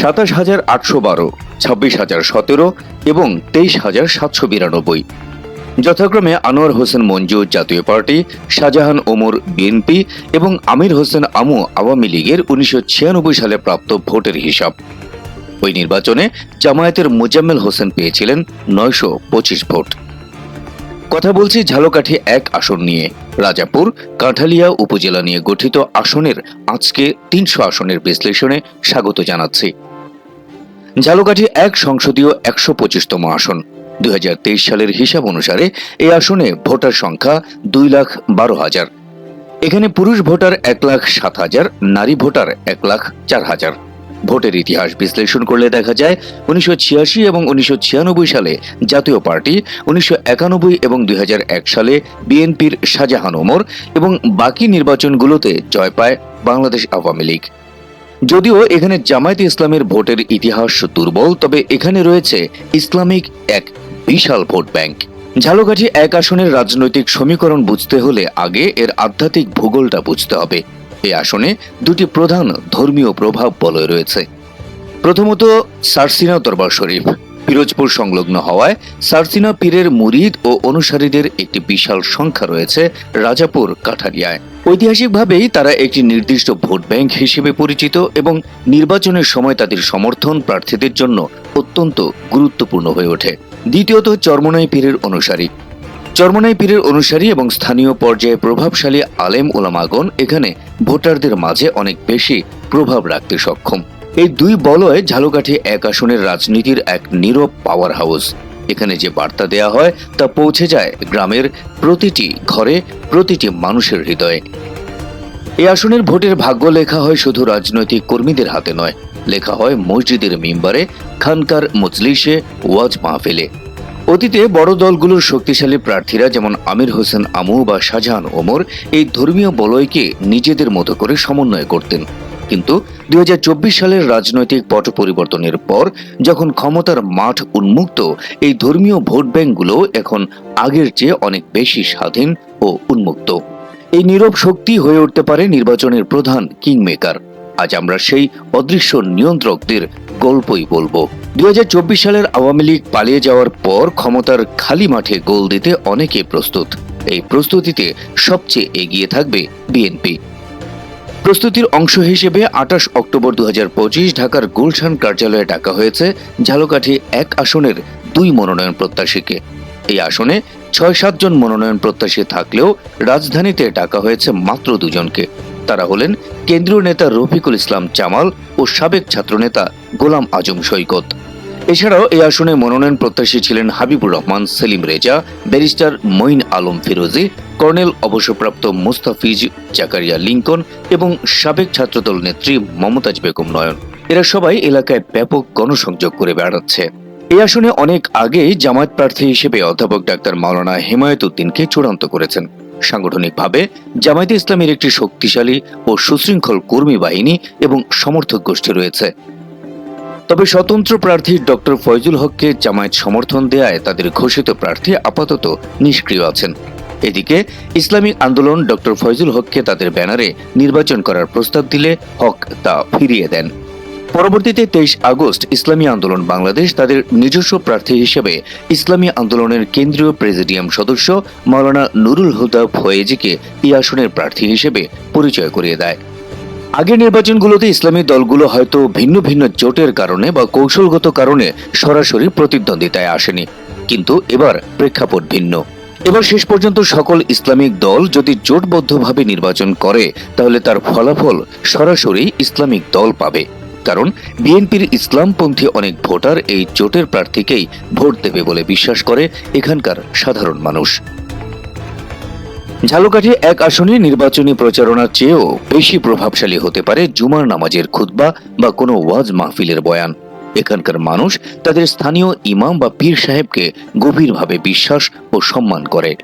সাতাশ হাজার আটশো বারো, ছাব্বিশ হাজার সতেরো এবং তেইশ হাজার সাতশো বিরানব্বই। যথাক্রমে আনোয়ার হোসেন মঞ্জু জাতীয় পার্টি, শাহজাহান ওমর বিএনপি এবং আমির হোসেন আমু আওয়ামী লীগের উনিশশো ছিয়ানব্বই সালে প্রাপ্ত ভোটের হিসাব। ওই নির্বাচনে জামায়াতের মোজাম্মেল হোসেন পেয়েছিলেন নয়শো পঁচিশ ভোট। কথা বলছি ঝালকাঠি এক আসন নিয়ে। রাজাপুর, কাঁঠালিয়া উপজেলা নিয়ে গঠিত আসনের আজকে তিনশো আসনের বিশ্লেষণে স্বাগত জানাচ্ছি। ঝালকাঠি এক সংসদীয় একশো পঁচিশতম আসন। দুই হাজার তেইশ সালের হিসাব অনুসারে এই আসনে ভোটার সংখ্যা দুই লাখ বারো হাজার। এখানে পুরুষ ভোটার এক লাখ সাত হাজার, নারী ভোটার এক লাখ চার হাজার। ভোটের ইতিহাস বিশ্লেষণ করলে দেখা যায়, উনিশশো ছিয়াশি এবং উনিশশো ছিয়ানব্বই সালে জাতীয় পার্টি, উনিশশো একানব্বই এবং দুই হাজার এক সালে বিএনপির শাহজাহান ওমর এবং বাকি নির্বাচনগুলোতে জয় পায় বাংলাদেশ আওয়ামী লীগ। যদিও এখানে জামায়াতে ইসলামের ভোটের ইতিহাস দুর্বল, তবে এখানে রয়েছে ইসলামিক এক বিশাল ভোট ব্যাংক। ঝালকাঠি এক আসনের রাজনৈতিক সমীকরণ বুঝতে হলে আগে এর আধ্যাত্মিক ভূগোলটা বুঝতে হবে। এই আসনে দুটি প্রধান ধর্মীয় প্রভাব বলয় রয়েছে। প্রথমত সারসিনা দরবার শরীফ। পিরোজপুর সংলগ্ন হওয়ায় সার্সিনা পীরের মুরিদ ও অনুসারীদের একটি বিশাল সংখ্যা রয়েছে রাজাপুর কাঠারিয়ায়। ঐতিহাসিকভাবেই তারা একটি নির্দিষ্ট ভোট ব্যাংক হিসেবে পরিচিত এবং নির্বাচনের সময় তাদের সমর্থন প্রার্থীদের জন্য অত্যন্ত গুরুত্বপূর্ণ হয়ে ওঠে। দ্বিতীয়ত চর্মনাই পীরের অনুসারী। চর্মনাই পীরের অনুসারী এবং স্থানীয় পর্যায়ে প্রভাবশালী আলেম ওলামাগণ এখানে ভোটারদের মাঝে অনেক বেশি প্রভাব রাখতে সক্ষম। এই দুই বলয় ঝালকাঠি এক আসনের রাজনীতির এক নীরব পাওয়ার হাউস এখানে যে বার্তা দেয়া হয়, তা পৌঁছে যায় গ্রামের প্রতিটি ঘরে, প্রতিটি মানুষের হৃদয়ে। এই আসনের ভোটের ভাগ্য লেখা হয় শুধু রাজনৈতিক কর্মীদের হাতে নয়, লেখা হয় মসজিদের মিম্বারে, খানকার মজলিসে, ওয়াজ মাহফিলে। অতীতে বড় দলগুলোর শক্তিশালী প্রার্থীরা যেমন আমির হোসেন আমু বা শাহজাহান ওমর, এই ধর্মীয় বলয়কে নিজেদের মতো করে সমন্বয় করতেন। কিন্তু দুই হাজার চব্বিশ সালের রাজনৈতিক পট পরিবর্তনের পর যখন ক্ষমতার মাঠ উন্মুক্ত, এই ধর্মীয় ভোট ব্যাংকগুলো এখন আগের চেয়ে অনেক বেশি স্বাধীন ও উন্মুক্ত। এই নীরব শক্তি হয়ে উঠতে পারে নির্বাচনের প্রধান কিংমেকার। আজ আমরা সেই অদৃশ্য নিয়ন্ত্রকদের গল্পই বলব। দুই হাজার চব্বিশ সালের আওয়ামী লীগ পালিয়ে যাওয়ার পর ক্ষমতার খালি মাঠে গোল দিতে অনেকে প্রস্তুত। এই প্রস্তুতিতে সবচেয়ে এগিয়ে থাকবে বিএনপি। প্রস্তুতির অংশ হিসেবে আঠাশ অক্টোবর দু হাজার পঁচিশ ঢাকার গুলশান কার্যালয়ে ডাকা হয়েছে ঝালকাঠি এক আসনের দুই মনোনয়ন প্রত্যাশীকে। এই আসনে ছয় সাতজন মনোনয়ন প্রত্যাশী থাকলেও রাজধানীতে ডাকা হয়েছে মাত্র দুজনকে। তারা হলেন কেন্দ্রীয় নেতা রফিকুল ইসলাম জামাল ও সাবেক ছাত্রনেতা গোলাম আজম সৈকত। এছাড়াও এই আসনে মনোনয়ন প্রত্যাশী ছিলেন হাবিবুর রহমান, সেলিম রেজা, ব্যারিস্টার মঈন আলম ফিরোজি, কর্নেল অবসরপ্রাপ্ত মুস্তাফিজ জাকারিয়া লিঙ্কন এবং সাবেক ছাত্রদল নেত্রী মমতাজ বেগম নয়ন। এরা সবাই এলাকায় ব্যাপক গণসংযোগ করে বেড়াচ্ছে। এই আসনে অনেক আগেই জামায়াত প্রার্থী হিসেবে অধ্যাপক ডাক্তার মাওলানা হেমায়ত উদ্দিনকে চূড়ান্ত করেছেন। সাংগঠনিকভাবে জামায়াতে ইসলামের একটি শক্তিশালী ও সুশৃঙ্খল কর্মী বাহিনী এবং সমর্থক গোষ্ঠী রয়েছে। তবে স্বতন্ত্র প্রার্থী ডক্টর ফয়জুল হককে জামায়াত সমর্থন দেয়ায় তাদের ঘোষিত প্রার্থী আপাতত নিষ্ক্রিয় আছেন। এদিকে ইসলামিক আন্দোলন ডক্টর ফয়জুল হককে তাদের ব্যানারে নির্বাচন করার প্রস্তাব দিলে হক তা ফিরিয়ে দেন। পরবর্তীতে তেইশ আগস্ট ইসলামী আন্দোলন বাংলাদেশ তাদের নিজস্ব প্রার্থী হিসেবে ইসলামী আন্দোলনের কেন্দ্রীয় প্রেসিডিয়াম সদস্য মাওলানা নুরুল হুদা ফয়েজিকে এই আসনের প্রার্থী হিসেবে পরিচয় করিয়ে দেয়। আগের নির্বাচনগুলোতে ইসলামী দলগুলো হয়তো ভিন্ন ভিন্ন জোটের কারণে বা কৌশলগত কারণে সরাসরি প্রতিদ্বন্দ্বিতায় আসেনি, কিন্তু এবার প্রেক্ষাপট ভিন্ন। এবার শেষ পর্যন্ত সকল ইসলামিক দল যদি জোটবদ্ধভাবে নির্বাচন করে, তাহলে তার ফলাফল সরাসরি ইসলামিক দল পাবে। কারণ বিএনপির ইসলামপন্থী অনেক ভোটার এই জোটের প্রার্থীকেই ভোট দেবে বলে বিশ্বাস করে এখানকার সাধারণ মানুষ। ঝালকাঠি এক আসনে নির্বাচনী প্রচারণার চেয়েও বেশি প্রভাবশালী হতে পারে জুমার নামাজের খুতবা বা কোনো ওয়াজ মাহফিলের বয়ান। এখানকার মানুষ তাদের স্থানীয় ইমাম বা পীর সাহেবকে গভীরভাবে বিশ্বাস ও সম্মান করে।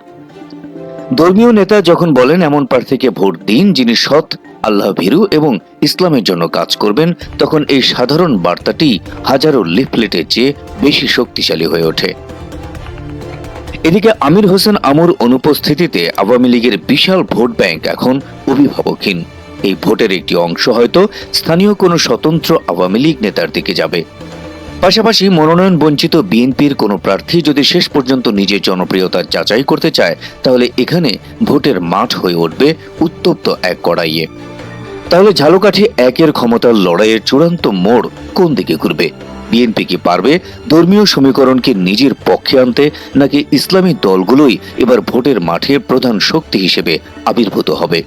ধর্মীয় নেতা যখন বলেন, এমন প্রার্থীকে ভোট দিন যিনি সৎ, আল্লাহ ভীরু এবং ইসলামের জন্য কাজ করবেন, তখন এই সাধারণ বার্তাটি হাজারো লিফলেটের চেয়ে বেশি শক্তিশালী হয়ে ওঠে। এদিকে আমির হোসেন আমুর অনুপস্থিতিতে আওয়ামী লীগের বিশাল ভোট ব্যাংক এখন অভিভাবকহীন। এই ভোটের একটি অংশ হয়তো স্থানীয় কোনো স্বতন্ত্র আওয়ামী লীগ নেতার দিকে যাবে। পাশাপাশি মনোনয়ন বঞ্চিত বিএনপির কোনো প্রার্থী যদি শেষ পর্যন্ত নিজের জনপ্রিয়তা যাচাই করতে চায়, তাহলে এখানে ভোটের মাঠ হয়ে উঠবে উত্তপ্ত এক কড়াইয়ে। তাহলে ঝালকাঠি একের ক্ষমতার লড়াইয়ের চূড়ান্ত মোড় কোন দিকে ঘুরবে? বিএনপি কি পারবে? ধর্মীয় সমীকরণকে নিজের পক্ষে আনতে নাকি ইসলামী দলগুলোই এবার ভোটের মাঠে প্রধান শক্তি হিসেবে আবির্ভূত হবে?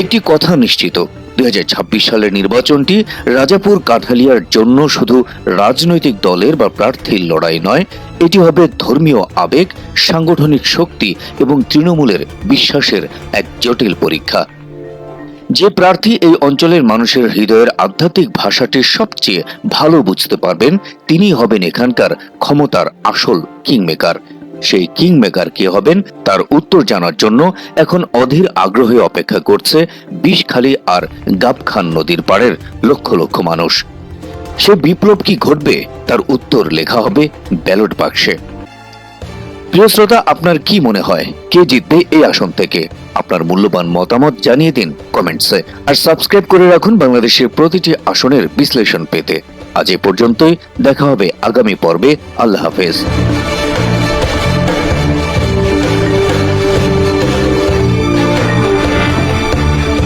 একটি কথা নিশ্চিত, দুই হাজার ছাব্বিশ সালের নির্বাচনটি রাজাপুর কাঠালিয়ার জন্য শুধু রাজনৈতিক দলের বা প্রার্থীর লড়াই নয়, এটি হবে ধর্মীয় আবেগ, সাংগঠনিক শক্তি এবং তৃণমূলের বিশ্বাসের এক জটিল পরীক্ষা। যে প্রার্থী এই অঞ্চলের মানুষের হৃদয়ের আধ্যাত্মিক ভাষাটি সবচেয়ে ভালো বুঝতে পারবেন, তিনি হবেন এখানকার ক্ষমতার আসল কিংমেকার। সেই কিংমেকার কে হবেন, তার উত্তর জানার জন্য এখন অধীর আগ্রহে অপেক্ষা করছে বিষখালী আর গাবখান নদীর পাড়ের লক্ষ লক্ষ মানুষ। সে বিপ্লব কি ঘটবে, তার উত্তর লেখা হবে ব্যালট বাক্সে। প্রিয় শ্রোতা, আপনার কি মনে হয়? কে জিতবে এই আসন থেকে? আপনার মূল্যবান মতামত জানিয়ে দিন কমেন্টসে আর সাবস্ক্রাইব করে রাখুন বাংলাদেশের প্রতিটি আসনের বিশ্লেষণ পেতে। আজ এ পর্যন্তই, দেখা হবে আগামী পর্বে। আল্লাহ হাফেজ।